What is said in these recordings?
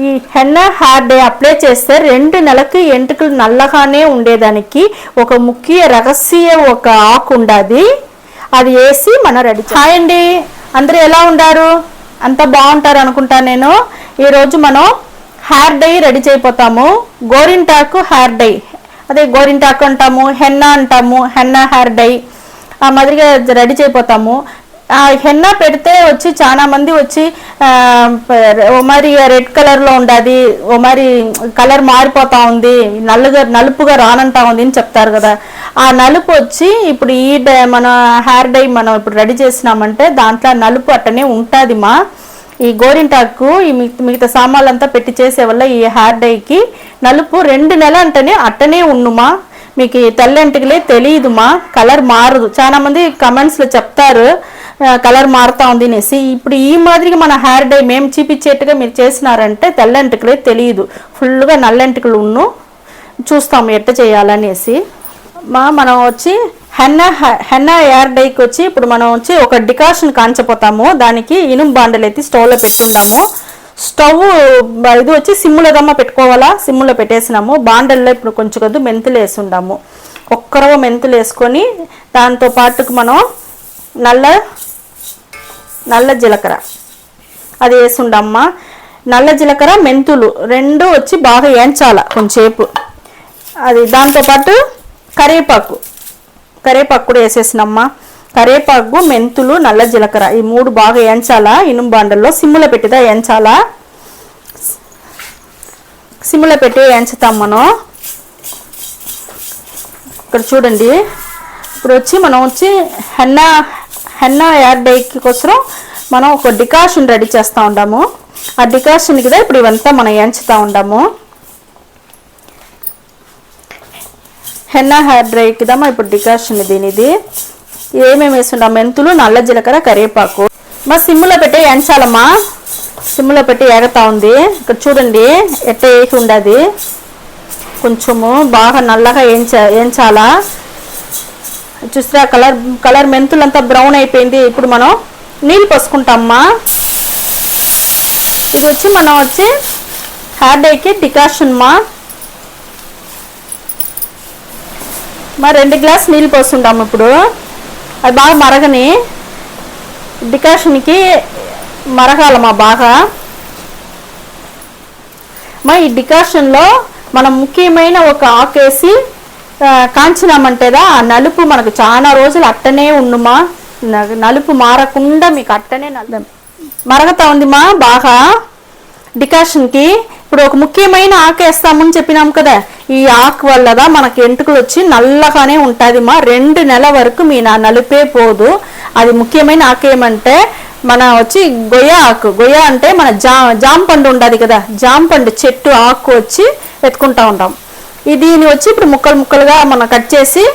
ఈ henna hair day apply చేస్తే రెండు నెలలకు ఎంటుకలు నల్లగానే ఉండేదానికి ఒక ముఖ్య రహస్య ఒక ఆకు ఉండాది. అది వేసి మనం రెడీ హాయ్ అండి. అందరూ ఎలా ఉండారు అంత బాగుంటారు అనుకుంటా నేను. ఈరోజు మనం హెయిర్ డై రెడీ చేయపోతాము గోరింటాకు హెయిర్ డై. అదే గోరింటాకు అంటాము హెన్నా అంటాము హెన్నా హెయిర్ డై. ఆ మాదిరిగా రెడీ చేయబోతాము. హెన్నా పెడితే వచ్చి చాలా మంది వచ్చి ఓ మరి రెడ్ కలర్లో ఉండాది ఓ మరి కలర్ మారిపోతా ఉంది నల్లగా నలుపుగా రానంటా ఉంది అని చెప్తారు కదా. ఆ నలుపు వచ్చి ఇప్పుడు ఈ మన హెయిర్ డై మనం ఇప్పుడు రెడీ చేసినామంటే దాంట్లో నలుపు అట్టనే ఉంటుంది మా. ఈ గోరింటాకు ఈ మిగతా మిగతా సామాన్లంతా పెట్టి చేసే వల్ల ఈ హెయిర్ డైకి నలుపు రెండు నెల అంటేనే అట్టనే ఉండుమా మీకు ఈ తెల్లంటికలే తెలియదుమా? కలర్ మారదు. చాలా మంది చెప్తారు కలర్ మారుతా ఉంది అనేసి. ఇప్పుడు ఈ మాదిరిగా మన హెయిర్ డై మేము చూపించేట్టుగా మీరు చేసినారంటే తెల్లంటికలే తెలియదు. ఫుల్గా నల్లంటికలు ఉన్ను చూస్తాము ఎట్ట చేయాలనేసి. మా మనం వచ్చి హెన్న హెన్న హెయిర్ డైకి వచ్చి ఇప్పుడు మనం వచ్చి ఒక డికాషన్ కాంచపోతాము. దానికి ఇనుము బాండలు అయితే స్టవ్లో పెట్టుకుందాము స్టవ్ ఇది వచ్చి సిమ్ములోదమ్మ పెట్టుకోవాలా? సిమ్ములో పెట్టేసినాము. బాండల్లో ఇప్పుడు కొంచెం కొద్ది మెంతులు వేసుండాము. ఒక్కరవ మెంతులు వేసుకొని దాంతో పాటుకు మనం నల్ల నల్ల జీలకర్ర. అది వేసుండమ్మ. నల్ల జీలకర్ర మెంతులు రెండు వచ్చి బాగా ఏంచాల కొంచెంసేపు. అది దాంతోపాటు కరివేపాకు. కరివేపాకు కూడా వేసేసినమ్మా. కరివేపాకు మెంతులు నల్ల జీలకర్ర. ఈ మూడు బాగా ఎంచాలా ఇనుము బాండల్లో సిమ్ములో పెట్టిదా ఎంచాలా సిమ్ములో పెట్టి ఎంచుతాం మనం. ఇక్కడ చూడండి. ఇప్పుడు వచ్చి మనం వచ్చి హెన్నా హెన్నా యాడ్ డైకి కోసం మనం ఒక డికాషన్ రెడీ చేస్తూ ఉంటాము ఆ డికాషన్ కూడా ఇప్పుడు ఇవంతా మనం ఎంచుతూ ఉంటాము హెన్నా హెయిర్ డ్రైకి దమ్మా ఇప్పుడు డికాషన్ దీనిది. ఏమేమి వేసుంటాం మెంతులు నల్ల జీలకర్ర కరివేపాకు. మా సిమ్లో పెట్టి ఎంచాలమ్మా సిమ్లో పెట్టి ఎగతా ఉంది. ఇక్కడ చూడండి ఎట్ట వేసి ఉండదు. కొంచెము బాగా నల్లగా ఏంచ ఏంచాలా. చూసారా కలర్ కలర్ మెంతులంతా బ్రౌన్ అయిపోయింది. ఇప్పుడు మనం నీళ్ళు పోసుకుంటామ్మా. ఇది వచ్చి మనం వచ్చి హెయిర్ డేకి డికాషన్ మా మా రెండు గ్లాస్ నీళ్ళు పోస్తుంటాము ఇప్పుడు. అది బాగా మరగని డికాషన్కి మరగాలమ్మా బాగా. మా ఈ డికాషన్లో మనం ముఖ్యమైన ఒక ఆకేసి కాంచినామంటేదా ఆ నలుపు మనకు చాలా రోజులు అట్టనే ఉండుమా? నలుపు మారకుండా మీకు అట్టనే నల్ల మరగతా ఉందిమా బాగా? డికాషన్కి ఇప్పుడు ఒక ముఖ్యమైన ఆకు వేస్తామని చెప్పినాం కదా. ఈ ఆకు వల్లదా మనకి ఎంటుకలు వచ్చి నల్లగానే ఉంటుంది మా. రెండు నెలల వరకు మీ నా నలిపే పోదు. అది ముఖ్యమైన ఆకు ఏమంటే మన వచ్చి గొయ్య ఆకు. గొయ్య అంటే మన జా జాంపండు ఉండదు కదా. జాంపండు చెట్టు ఆకు వచ్చి ఎత్తుకుంటా ఉంటాం. ఇది దీన్ని వచ్చి ఇప్పుడు ముక్కలు ముక్కలుగా మనం కట్ చేసి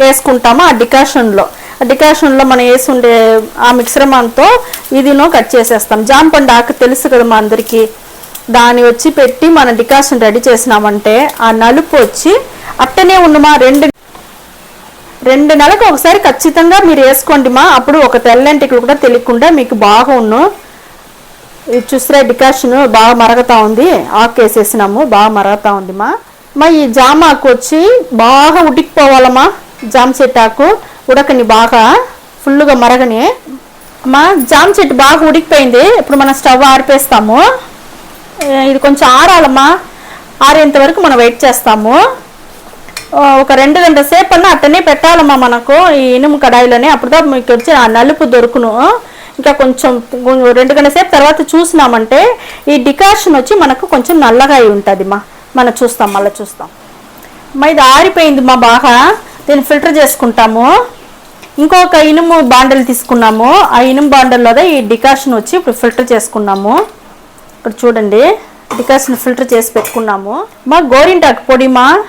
వేసుకుంటాము ఆ డికాషన్లో. ఆ డికాషన్లో మనం వేసుండే ఆ మిశ్రమంతో ఇదినో కట్ చేసేస్తాం. జాంపండు ఆకు తెలుసు కదా మా అందరికీ. దాన్ని వచ్చి పెట్టి మనం డికాషన్ రెడీ చేసినామంటే ఆ నలుపు వచ్చి అట్టనే ఉండమా? రెండు రెండు నెలలకు ఒకసారి ఖచ్చితంగా మీరు వేసుకోండి మా అప్పుడు ఒక తెల్లంటికి కూడా తెలియకుండా మీకు బాగా ఉన్ను ఇది చూసిరా డికాషన్ బాగా మరగతా ఉంది. ఆకేసేసినాము బాగా మరగతా ఉంది మా మా ఈ జామాకు వచ్చి బాగా ఉడికిపోవాలమ్మా జామ చెట్టు ఆకు ఉడకని బాగా ఫుల్గా మరగని. మా జామ చెట్టు బాగా ఉడికిపోయింది. ఇప్పుడు మనం స్టవ్ ఆరిపేస్తాము. ఇది కొంచెం ఆరాలమ్మా. ఆరేంత వరకు మనం వెయిట్ చేస్తాము. ఒక రెండు గంట సేపు అన్న అట్టనే పెట్టాలమ్మా మనకు ఈ ఇనుము కడాయిలోనే. అప్పుడుదా మీకు వచ్చి ఆ నలుపు దొరుకును. ఇంకా కొంచెం రెండు గంటల సేపు తర్వాత చూసినామంటే ఈ డికాషన్ వచ్చి మనకు కొంచెం నల్లగా అయి ఉంటుంది మా మనం చూస్తాం మళ్ళీ చూస్తాం. మా ఇది ఆరిపోయింది మా బాగా. దీన్ని ఫిల్టర్ చేసుకుంటాము. ఇంకొక ఇనుము బాండలు తీసుకున్నాము. ఆ ఇనుము బాండల్లోదే ఈ డికాషన్ వచ్చి ఇప్పుడు ఫిల్టర్ చేసుకున్నాము. ఇక్కడ చూడండి. డికాషన్ ఫిల్టర్ చేసి పెట్టుకున్నాము. మా గోరింటాకు పొడి మా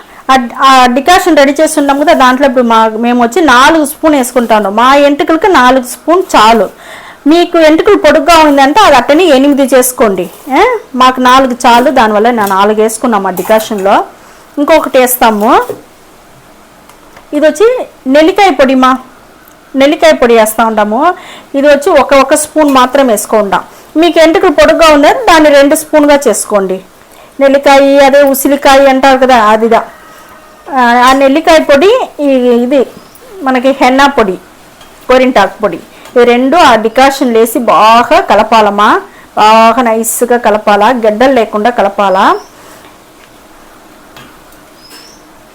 ఆ- డికాషన్ రెడీ చేసి కదా దాంట్లో ఇప్పుడు మా మేము వచ్చి నాలుగు స్పూన్ వేసుకుంటాను. మా ఎంటుకలకి నాలుగు స్పూన్ చాలు. మీకు ఎంటుకలు పొడుగ్గా ఉందంటే అది అట్టనే ఎనిమిది చేసుకోండి. మాకు నాలుగు చాలు దానివల్ల నేను నాలుగు వేసుకున్నాము ఆ డికాషన్లో. ఇంకొకటి వేస్తాము. ఇది వచ్చి నెల్లికాయ పొడిమా. నెల్లికాయ పొడి వేస్తూ ఉంటాము ఇది వచ్చి ఒక ఒక స్పూన్ మాత్రం వేసుకుంటాం మీకు ఎంటుకలు పొడుగ్గా ఉందని దాన్ని రెండు స్పూన్గా చేసుకోండి. నెల్లికాయ అదే ఉసిలికాయ అంటారు కదా అదిదా. ఆ, నెల్లికాయ పొడి ఈ- ఇది మనకి హెన్నా పొడి కొరింటాకు పొడి. ఈ రెండు ఆ డికాషన్ వేసి బాగా కలపాలమ్మా. బాగా నైస్గా కలపాలా గడ్డలు లేకుండా కలపాలా.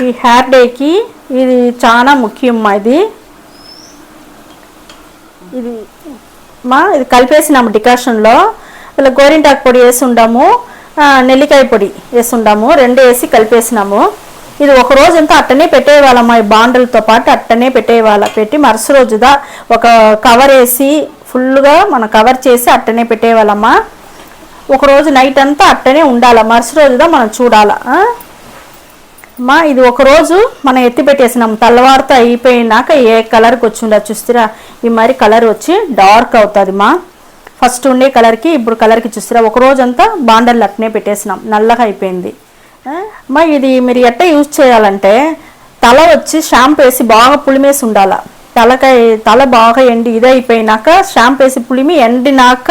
ఈ హెయిర్ డేకి ఇది చాలా ముఖ్యమ్మా ఇది. ఇది మా ఇది కలిపేసినాము డికాషన్లో. ఇలా గోరింటాకు పొడి వేసిండాము నెల్లికాయ పొడి వేసి ఉండాము రెండు వేసి కలిపేసినాము. ఇది ఒక రోజు అంతా అట్టనే పెట్టేవాళ్ళమ్మా ఈ బాండలతో పాటు అట్టనే పెట్టేవాళ్ళ పెట్టి మరుస రోజుదా ఒక కవర్ వేసి ఫుల్గా మనం కవర్ చేసి అట్టనే పెట్టేవాళ్ళమ్మా. ఒక రోజు నైట్ అంతా అట్టనే ఉండాలా మరుస రోజుదా మనం చూడాలా అమ్మా ఇది ఒకరోజు మనం ఎత్తి పెట్టేసినాం. తెల్లవారితో అయిపోయినాక ఏ కలర్కి వచ్చిందో చూస్తారా. ఈ మరి కలర్ వచ్చి డార్క్ అవుతుంది మా. ఫస్ట్ ఉండే కలర్కి ఇప్పుడు కలర్కి చూస్తారా. ఒకరోజంతా బాండర్లు అట్నే పెట్టేసినాం. నల్లగా అయిపోయింది. అమ్మా ఇది మీరు ఎట్ట యూజ్ చేయాలంటే తల వచ్చి షాంపూ వేసి బాగా పులిమేసి ఉండాల తలకాయ తల బాగా ఎండి ఇది అయిపోయినాక షాంపూ వేసి పులిమి ఎండినాక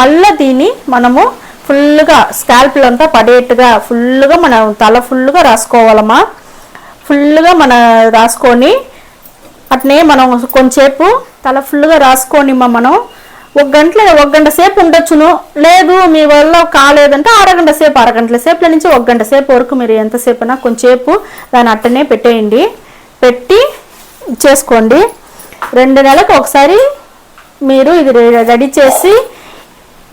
మళ్ళీ దీన్ని మనము ఫుల్గా స్కాల్ప్లు అంతా పడేట్టుగా ఫుల్గా మనం తల ఫుల్గా రాసుకోవాలమ్మా. ఫుల్గా మన రాసుకొని అట్నే మనం కొంచెంసేపు తల ఫుల్గా రాసుకోనిమ్మా మనం. ఒక గంటలో ఒక గంట సేపు ఉండొచ్చును. లేదు మీ వల్ల కాలేదంటే అరగంట సేపు అరగంటల సేపుల నుంచి ఒక గంట సేపు వరకు మీరు ఎంతసేపు అయినా కొంచెంసేపు దాన్ని అట్టనే పెట్టేయండి. పెట్టి చేసుకోండి. రెండు నెలలకు ఒకసారి మీరు ఇది రెడీ చేసి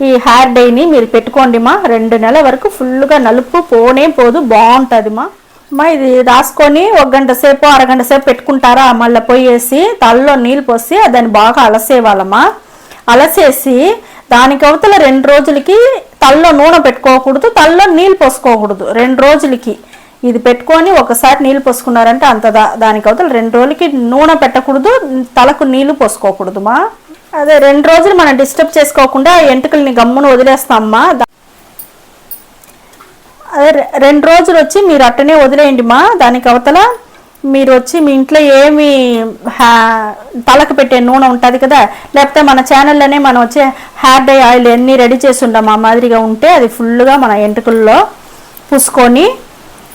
ఈ హెయిర్ డైని మీరు పెట్టుకోండి మా. రెండు నెలల వరకు ఫుల్గా నలుపు పోనే పోదు బాగుంటుంది మా ఇది రాసుకొని ఒక గంట సేపు అరగంట సేపు పెట్టుకుంటారా? మళ్ళీ పోయేసి తలలో నీళ్ళు పోసి దాన్ని బాగా అలసేవాళ్ళమ్మా అలసేసి దానికి అవతల రెండు రోజులకి తలలో నూనె పెట్టుకోకూడదు తలలో నీళ్ళు పోసుకోకూడదు. రెండు రోజులకి. ఇది పెట్టుకొని ఒకసారి నీళ్ళు పోసుకున్నారంటే అంతదా. దానికి అవతల రెండు రోజులకి నూనె పెట్టకూడదు తలకు నీళ్ళు పోసుకోకూడదుమా. అదే రెండు రోజులు మనం డిస్టర్బ్ చేసుకోకుండా ఎంటుకల్ని గమ్మున వదిలేస్తామ్మా. అదే రె- రెండు రోజులు వచ్చి మీరు అట్టనే వదిలేయండి మా దానికి అవతల మీరు వచ్చి మీ ఇంట్లో ఏమి హ్యా- తలకు పెట్టే నూనె ఉంటుంది కదా. లేకపోతే మన ఛానల్లోనే మనం వచ్చే హెయిర్ డై ఆయిల్ అన్నీ రెడీ చేసి ఉండం ఆ మాదిరిగా ఉంటే అది ఫుల్గా మన ఎంటుకల్లో పూసుకొని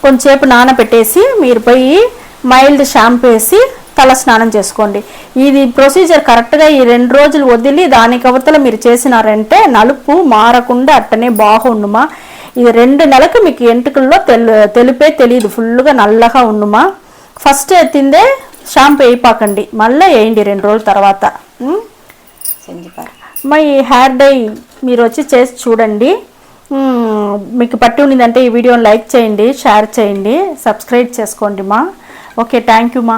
కొంచెంసేపు నానబెట్టేసి మీరు పోయి మైల్డ్ షాంపూ వేసి తల స్నానం చేసుకోండి. ఇది ప్రొసీజర్ కరెక్ట్గా ఈ రెండు రోజులు వదిలి దానికి అవతల మీరు చేసినారంటే నలుపు మారకుండా అట్టనే బాగుండుమా. ఇది రెండు నెలలకు మీకు ఎంటుకల్లో తెలిపే తెలియదు ఫుల్గా నల్లగా ఉండుమా. ఫస్ట్ ఎత్తిందే షాంపూ వేయిపాకండి మళ్ళీ వేయండి రెండు రోజుల తర్వాత. మా ఈ హెయిర్ డై మీరు వచ్చి చేసి చూడండి. మీకు పట్టి ఉండిందంటే ఈ వీడియోని లైక్ చేయండి షేర్ చేయండి సబ్స్క్రైబ్ చేసుకోండి మా. ఓకే థ్యాంక్ యూ మా.